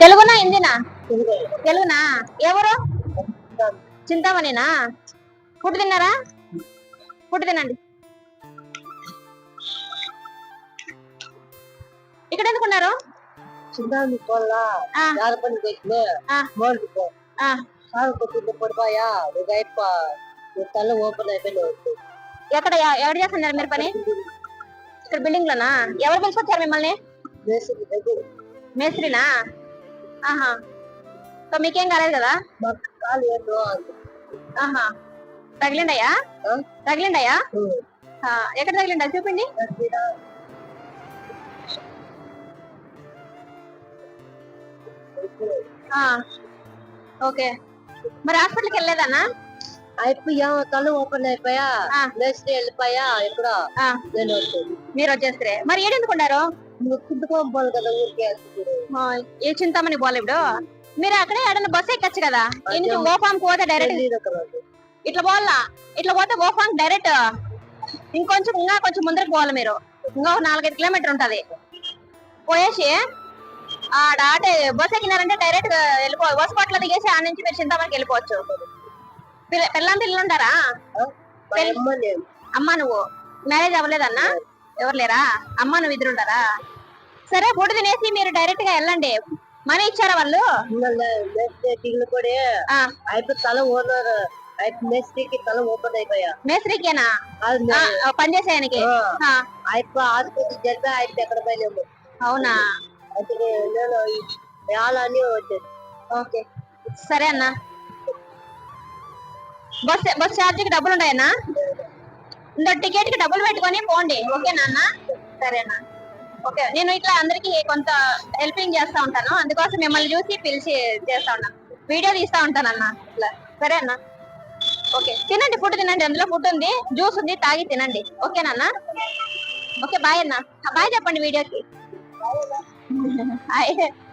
తెలుగునా హిందీనా? తెలుగునా? ఎవరు? చింతామణినా? ఫుడ్ తిన్నారా? ఫుడ్ తినండి. ఇక్కడ ఎందుకున్నారు. మోల్డ్ కాలు కొట్టింది పడిపోయా? ఒక అయిప తల ఓపెన్ అయిపోయింది ఎక్కడ ఎవరు చేస్తున్నారు మీరు పని? ఇక్కడ బిల్డింగ్ లోనా ఎవరు పిలుచుకొచ్చారు మిమ్మల్ని? మేస్త్రినా? ఆహా. సో మీకేం కాలేదు కదా. ఆహా. తగిలిండయా? తగిలిండయా? ఎక్కడ తగిలిండా? చూపిండి ఓకే. మరి హాస్పిటల్కి వెళ్ళలేదన్నా? అయిపోయా తల ఓపెన్ అయిపోయా. నెక్స్ట్ వెళ్ళిపోయా ఎక్కడ ఆ, నేను మీరు వచ్చేస్తే. మరి ఏడెందుకున్నారు ఏ చింతామణి పోలే ఇప్పుడు. మీరు అక్కడే ఏడన్నా బస్ ఎక్కచ్చు కదా? ఓఫామ్ పోతే డైరెక్ట్. ఇట్లా పోవాలా? ఇట్లా పోతే ఓఫామ్ డైరెక్ట్ ఇంకొంచెం ఇంకా కొంచెం ముందరకు పోవాలి మీరు. ఇంకా ఒక నాలుగైదు కిలోమీటర్ ఉంటది. పోయేసి ఆడ ఆటే బస్ ఎక్కినారంటే డైరెక్ట్ వెళ్ళిపో బస్ పట్ల దిగేసి ఆ నుంచి మీరు చింతామణికి వెళ్ళిపోవచ్చు. పిల్ల- పిల్లం పిల్లలు ఉంటారా అమ్మ నువ్వు. మ్యారేజ్ అవ్వలేదన్నా? ఎవరు లేరా? అమ్మ నువ్వు ఇద్దరు ఉంటారా? సరే ఫుడ్ తినేసి మీరు డైరెక్ట్గా వెళ్ళండి. మనీ ఇచ్చారా వాళ్ళు? దిగులు కూడా అయిపోయి తల ఓనర్ తల ఓపెన్ అయిపోయా. మేస్త్రికేనా? ఆసుపత్రి జరిపి ఎక్కడ పోయలేము అవునా? నేను వచ్చేది ఓకే. సరే అన్న. బస్ బస్ ఛార్జ్కి డబ్బులు ఉన్నాయన్నా ఇందో టికెట్కి డబ్బులు పెట్టుకొని పోండి. ఓకేనా అన్న సరేనా. ఓకే నేను ఇట్లా అందరికి కొంత హెల్పింగ్ చేస్తా ఉంటాను. అందుకోసం మిమ్మల్ని చూసి పిలిచి చేస్తా ఉన్నాను వీడియో తీస్తా ఉంటాను అన్న. ఇట్లా. సరే అన్న ఓకే తినండి ఫుడ్ తినండి. అందులో ఫుడ్ ఉంది. జ్యూస్ ఉంది. తాగి తినండి. ఓకేనా ఓకే బాయ్ అన్న. బాయ్ చెప్పండి వీడియోకి హాయ్